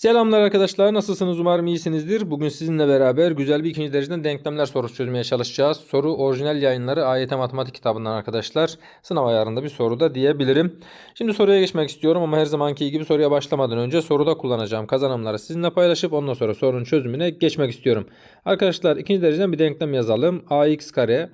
Selamlar arkadaşlar nasılsınız umarım iyisinizdir. Bugün sizinle beraber güzel bir ikinci dereceden denklemler sorusu çözmeye çalışacağız. Soru orijinal yayınları AYT Matematik kitabından arkadaşlar. Sınav ayarında bir soru da diyebilirim. Şimdi soruya geçmek istiyorum ama her zamanki gibi soruya başlamadan önce soruda kullanacağım kazanımları sizinle paylaşıp ondan sonra sorunun çözümüne geçmek istiyorum. Arkadaşlar ikinci dereceden bir denklem yazalım. ax kare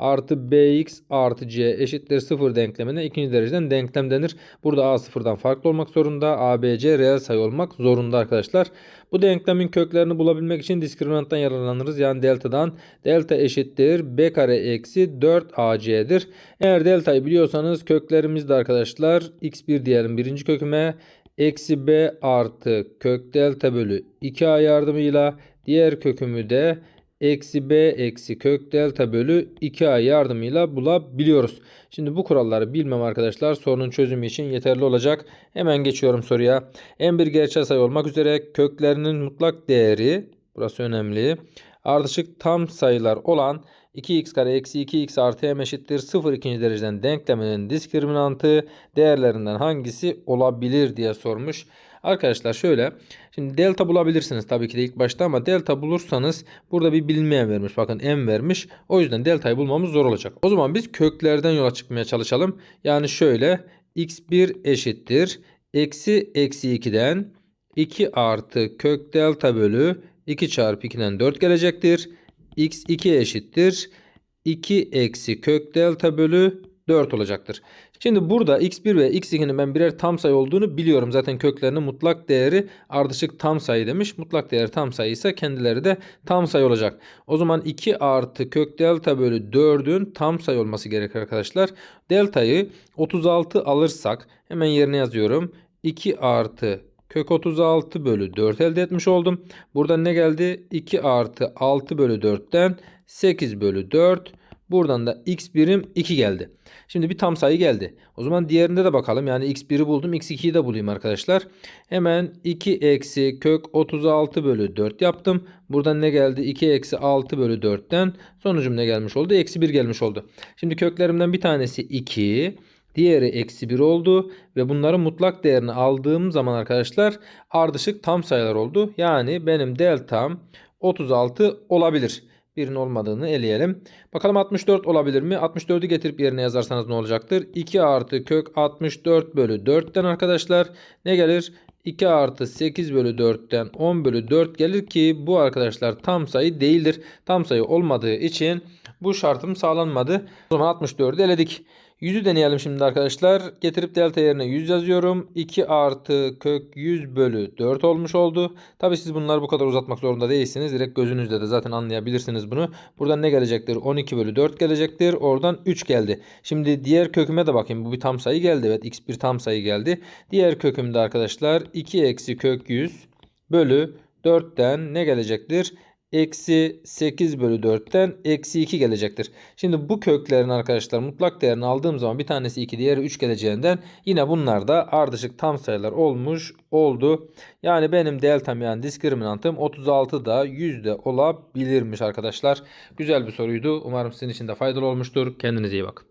artı bx artı c eşittir 0 denklemine ikinci dereceden denklem denir. Burada a sıfırdan farklı olmak zorunda. a, b, c reel sayı olmak zorunda arkadaşlar. Bu denklemin köklerini bulabilmek için diskriminanttan yararlanırız. Yani delta'dan delta eşittir b kare eksi 4 ac'dir. Eğer delta'yı biliyorsanız köklerimiz de arkadaşlar x1 diyelim birinci köküme eksi b artı kök delta bölü 2a yardımıyla diğer kökümü de eksi b eksi kök delta bölü 2a yardımıyla bulabiliyoruz. Şimdi bu kuralları bilmem arkadaşlar sorunun çözümü için yeterli olacak. Hemen geçiyorum soruya. En bir gerçel sayı olmak üzere köklerinin mutlak değeri burası önemli. Ardışık tam sayılar olan 2x kare eksi 2x artı m eşittir 0 ikinci dereceden denkleminin diskriminantı değerlerinden hangisi olabilir diye sormuş. Arkadaşlar şöyle şimdi delta bulabilirsiniz tabii ki de ilk başta ama delta bulursanız burada bir bilinmeyen vermiş. Bakın m vermiş. O yüzden deltayı bulmamız zor olacak. O zaman biz köklerden yola çıkmaya çalışalım. Yani şöyle x1 eşittir. Eksi eksi 2'den 2 artı kök delta bölü 2 çarpı 2'den 4 gelecektir. x2 eşittir. 2 eksi kök delta bölü 4 olacaktır. Şimdi burada x1 ve x2'nin ben birer tam sayı olduğunu biliyorum. Zaten köklerinin mutlak değeri ardışık tam sayı demiş. Mutlak değer tam sayı ise kendileri de tam sayı olacak. O zaman 2 artı kök delta bölü 4'ün tam sayı olması gerekir arkadaşlar. Deltayı 36 alırsak hemen yerine yazıyorum. 2 artı kök 36 bölü 4 elde etmiş oldum. Buradan ne geldi? 2 artı 6 bölü 4'ten 8 bölü 4 Buradan da x birim 2 geldi. Şimdi bir tam sayı geldi. O zaman diğerinde de bakalım. Yani x1'i buldum. x2'yi de bulayım arkadaşlar. Hemen 2 eksi kök 36 bölü 4 yaptım. Buradan ne geldi? 2 eksi 6 bölü 4'ten sonucum ne gelmiş oldu? Eksi 1 gelmiş oldu. Şimdi köklerimden bir tanesi 2. Diğeri eksi 1 oldu. Ve bunların mutlak değerini aldığım zaman arkadaşlar ardışık tam sayılar oldu. Yani benim deltam 36 olabilir birinin olmadığını eleyelim. Bakalım 64 olabilir mi? 64'ü getirip yerine yazarsanız ne olacaktır? 2 artı kök 64 bölü 4'ten arkadaşlar ne gelir? 2 artı 8 bölü 4'ten 10 bölü 4 gelir ki bu arkadaşlar tam sayı değildir. Tam sayı olmadığı için bu şartım sağlanmadı. O zaman 64'ü eledik. 100'ü deneyelim şimdi arkadaşlar. Getirip delta yerine 100 yazıyorum. 2 artı kök 100 bölü 4 olmuş oldu. Tabi siz bunları bu kadar uzatmak zorunda değilsiniz. Direkt gözünüzde de zaten anlayabilirsiniz bunu. Buradan ne gelecektir? 12 bölü 4 gelecektir. Oradan 3 geldi. Şimdi diğer köküme de bakayım. Bu bir tam sayı geldi. Evet x bir tam sayı geldi. Diğer kökümde arkadaşlar 2 eksi kök 100 bölü 4'ten ne gelecektir? Eksi 8 bölü 4'ten eksi 2 gelecektir. Şimdi bu köklerin arkadaşlar mutlak değerini aldığım zaman bir tanesi 2 diğeri 3 geleceğinden yine bunlar da ardışık tam sayılar olmuş oldu. Yani benim deltam yani diskriminantım 36 da 100 de olabilirmiş arkadaşlar. Güzel bir soruydu. Umarım sizin için de faydalı olmuştur. Kendinize iyi bakın.